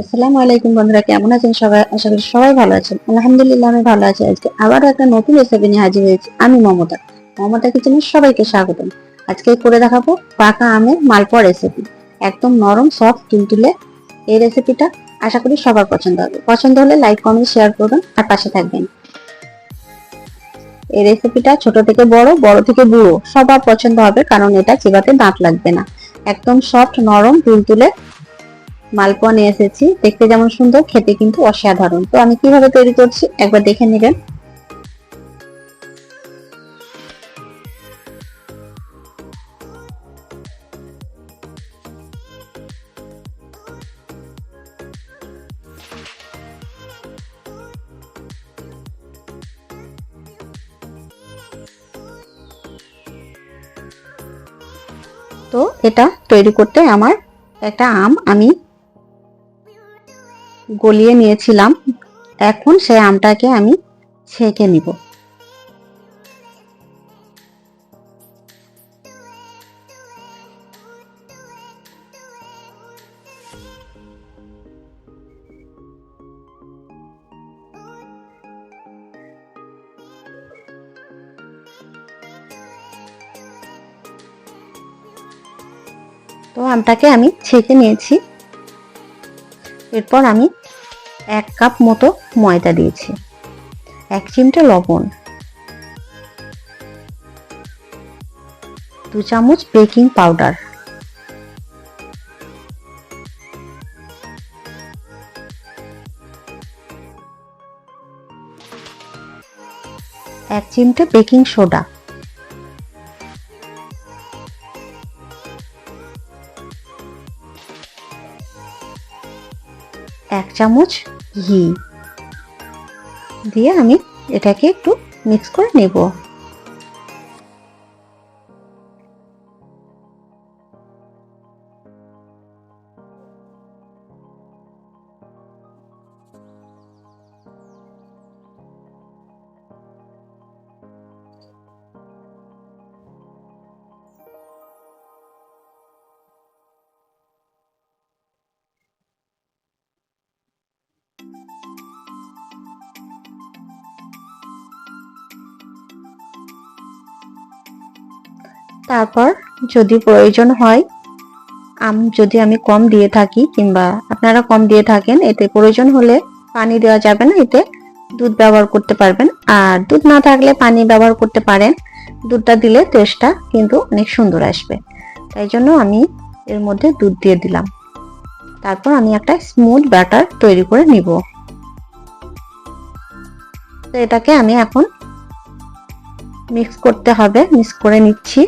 আসসালামু আলাইকুম বন্ধুরা, কেমন আছেন সবাই? আশা করি সবাই ভালো আছেন। আলহামদুলিল্লাহ আমি ভালো আছি। আজকে একটা নতুন রেসিপি নিয়ে হাজির হয়েছি আমি মমতা। মমতা কিচেনে সবাইকে স্বাগতম। আজকে করে দেখাবো পাকা আমের মালপোয়া রেসিপি একদম নরম সফট এই রেসিপিটা আশা করি সবার পছন্দ হবে। পছন্দ হলে লাইক কমেন্ট শেয়ার করবেন আর পাশে থাকবেন। এই রেসিপিটা ছোট থেকে বড় বড় থেকে বুড়ো। সবার পছন্দ হবে কারণ এটা চিবাতে দাঁত লাগবে না। একদম সফট নরম, তুলতুলে। মালপোয়া নিয়ে এসেছি। দেখতে যেমন সুন্দর, খেতে কিন্তু অসাধারণ। তো আমি কীভাবে তৈরি করছি একবার দেখে নেবেন। তো এটা তৈরি করতে আমার একটা আম আমি গলিয়ে নিয়েছিলাম। এখন সেই আমটাকে আমি ছেঁকে নিব। তো আমটাকে আমি ছেঁকে নিয়েছি। এরপর আমি এক কাপ মতো ময়দা দিয়েছি। এক চিমটা লবণ। দু চামচ বেকিং পাউডার। এক চিমটে বেকিং সোডা। এক চামচ ঘি। দিয়ে আমি এটাকে একটু মিক্স করে নেব। তারপর যদি প্রয়োজন হয়, আম যদি আমি কম দিয়ে থাকি কিংবা আপনারা কম দিয়ে থাকেন, এতে প্রয়োজন হলে পানি দেওয়া যাবে না, এতে দুধ ব্যবহার করতে পারবেন। আর দুধ না থাকলে পানি ব্যবহার করতে পারেন, দুধটা দিলে টেস্টটা কিন্তু অনেক সুন্দর আসবে। তাই জন্য আমি এর মধ্যে দুধ দিয়ে দিলাম। তারপর আমি একটা স্মুথ ব্যাটার তৈরি করে নিব। তো এটাকে আমি এখন মিক্স করতে হবে মিক্স করে নিচ্ছি।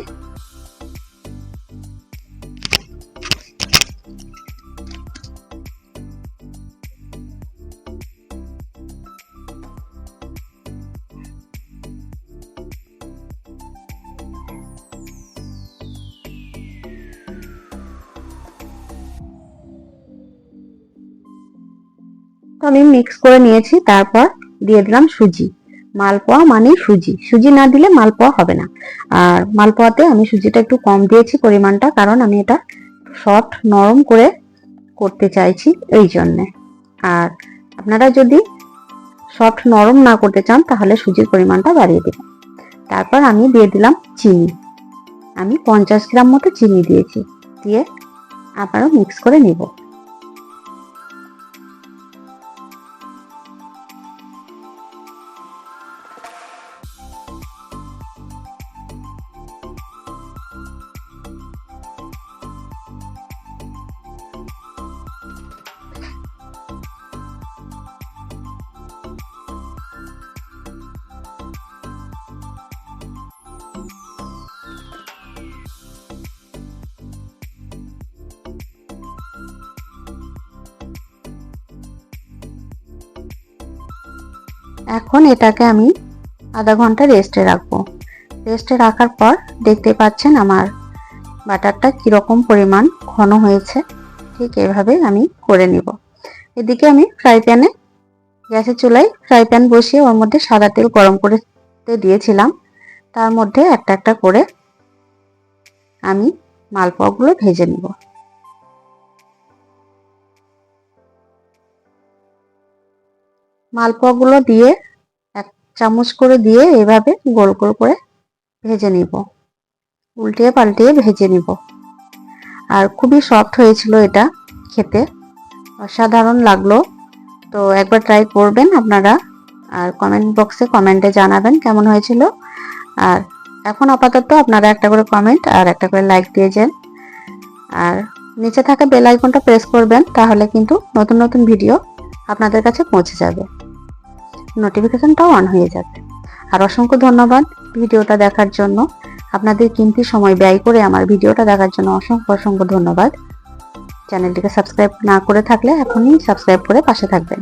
তো আমি মিক্স করে নিয়েছি, তারপর দিয়ে দিলাম সুজি। মালপোয়া মানে সুজি। সুজি না দিলে মালপোয়া হবে না। আর মালপোয়াতে আমি সুজিটা একটু কম দিয়েছি পরিমাণটা, কারণ আমি এটা সফট নরম করে করতে চাইছি এই জন্যে। আর আপনারা যদি সফট নরম না করতে চান, তাহলে সুজির পরিমাণটা বাড়িয়ে দেবেন তারপর আমি দিয়ে দিলাম চিনি। আমি পঞ্চাশ গ্রাম মতো চিনি দিয়েছি। দিয়ে আবারও মিক্স করে নেব। এখন এটাকে আমি আধা ঘণ্টা রেস্টে রাখব। রেস্টে রাখার পর দেখতে পাচ্ছেন আমার বাটারটা কীরকম পরিমাণ ঘন হয়েছে, ঠিক এভাবে আমি করে নিব। এদিকে আমি ফ্রাই প্যানে গ্যাসের চুলায় ফ্রাই প্যান বসিয়ে ওর মধ্যে সাদা তেল গরম করতে দিয়েছিলাম। তার মধ্যে একটা একটা করে আমি মালপোয়াগুলো ভেজে নিব। মালপোয়াগুলো দিয়ে এক চামচ করে দিয়ে এভাবে গোল গোল করে ভেজে নিব। উল্টিয়ে পাল্টিয়ে ভেজে নিব। আর খুবই সফট হয়েছিল এটা খেতে। অসাধারণ লাগল। তো একবার ট্রাই করবেন আপনারা। আর কমেন্ট বক্সে কমেন্টে জানাবেন কেমন হয়েছিল। আর এখন আপাতত আপনারা একটা করে কমেন্ট আর একটা করে লাইক দিয়ে যান। আর নিচে থাকা বেল আইকনটা প্রেস করবেন, তাহলে কিন্তু নতুন নতুন ভিডিও আপনাদের কাছে পৌঁছে যাবে। নোটিফিকেশনটাও অন হয়ে যাবে। আর অসংখ্য ধন্যবাদ ভিডিওটা দেখার জন্য। আপনাদের কিমতি সময় ব্যয় করে আমার ভিডিওটা দেখার জন্য অসংখ্য অসংখ্য ধন্যবাদ। চ্যানেলটিকে সাবস্ক্রাইব না করে থাকলে এখনই সাবস্ক্রাইব করে পাশে থাকবেন।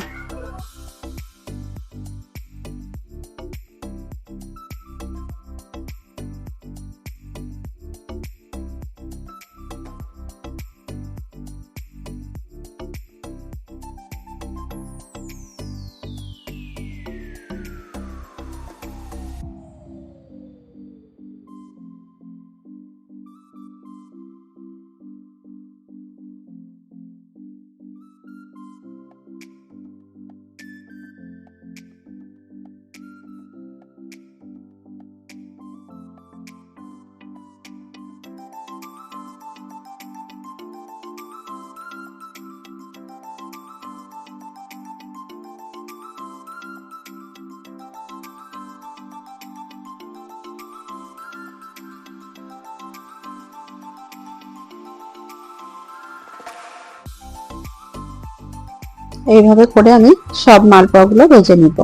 এইভাবে করে আমি সব মালপোয়াগুলো ভেজে নিব।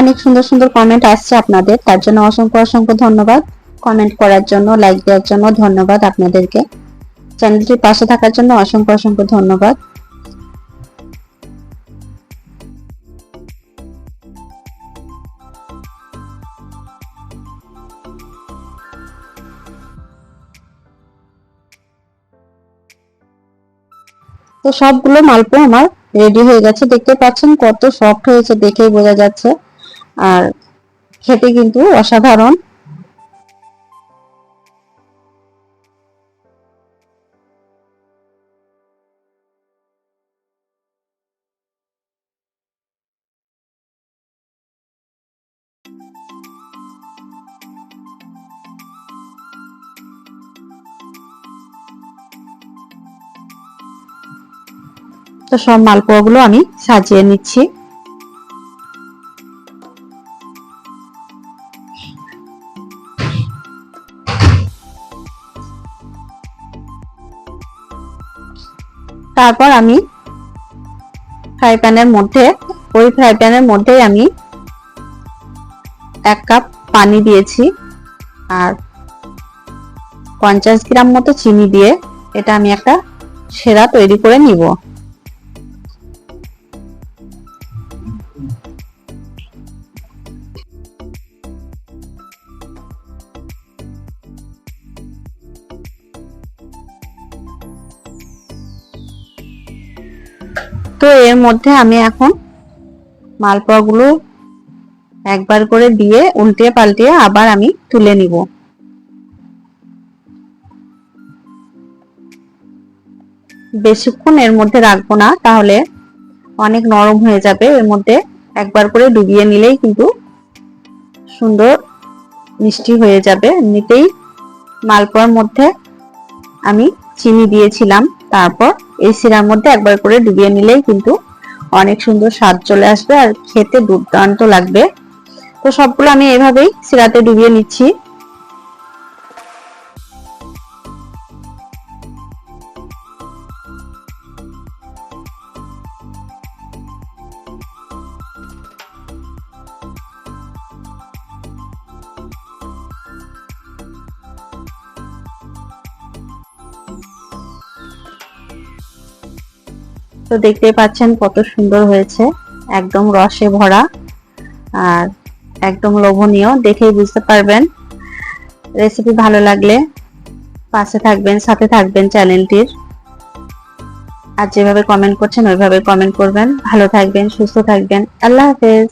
অনেক সুন্দর সুন্দর কমেন্ট আসছে আপনাদের, তার জন্য অসংখ্য অসংখ্য ধন্যবাদ। কমেন্ট করার জন্য লাইক দেওয়ার জন্য ধন্যবাদ আপনাদেরকে। চ্যানেলটির পাশে থাকার জন্য অসংখ্য অসংখ্য ধন্যবাদ। তো সবগুলো মালপো আমার রেডি হয়ে গেছে। দেখতে পাচ্ছেন কত সফট হয়েছে দেখেই বোঝা যাচ্ছে। আর খেতে কিন্তু অসাধারণ। তো সব মালপোয়াগুলো আমি সাজিয়ে নিচ্ছি। তারপর আমি ফ্রাই প্যানের মধ্যে, ওই ফ্রাই প্যানের মধ্যেই আমি এক কাপ পানি দিয়েছি আর পঞ্চাশ গ্রাম মতো চিনি দিয়ে এটা আমি একটা সেরা তৈরি করে নিব। তো এর মধ্যে আমি এখন মালপোয়াগুলো একবার করে দিয়ে উল্টে পাল্টে আবার আমি তুলে নিব। বেশিক্ষণ এর মধ্যে রাখব না, তাহলে অনেক নরম হয়ে যাবে। এর মধ্যে একবার করে ডুবিয়ে নিলেই কিন্তু সুন্দর মিষ্টি হয়ে যাবে। এমনিতেই মালপোয়ার মধ্যে আমি চিনি দিয়েছিলাম, তারপর এই সিরার মধ্যে একবার করে ডুবিয়ে নিলেই কিন্তু অনেক সুন্দর স্বাদ চলে আসবে আর খেতে দুর্দান্ত লাগবে। তো সবগুলো আমি এভাবেই সিরাতে ডুবিয়ে নিচ্ছি। তো দেখতেই পাচ্ছেন কত সুন্দর হয়েছে। একদম রসে ভরা আর একদম লোভনীয়, দেখেই বুঝতে পারবেন। রেসিপি ভালো লাগলে পাশে থাকবেন, সাথে থাকবেন চ্যানেলটির। আর যেভাবে কমেন্ট করছেন, ওইভাবে কমেন্ট করবেন। ভালো থাকবেন, সুস্থ থাকবেন। আল্লাহ হাফেজ।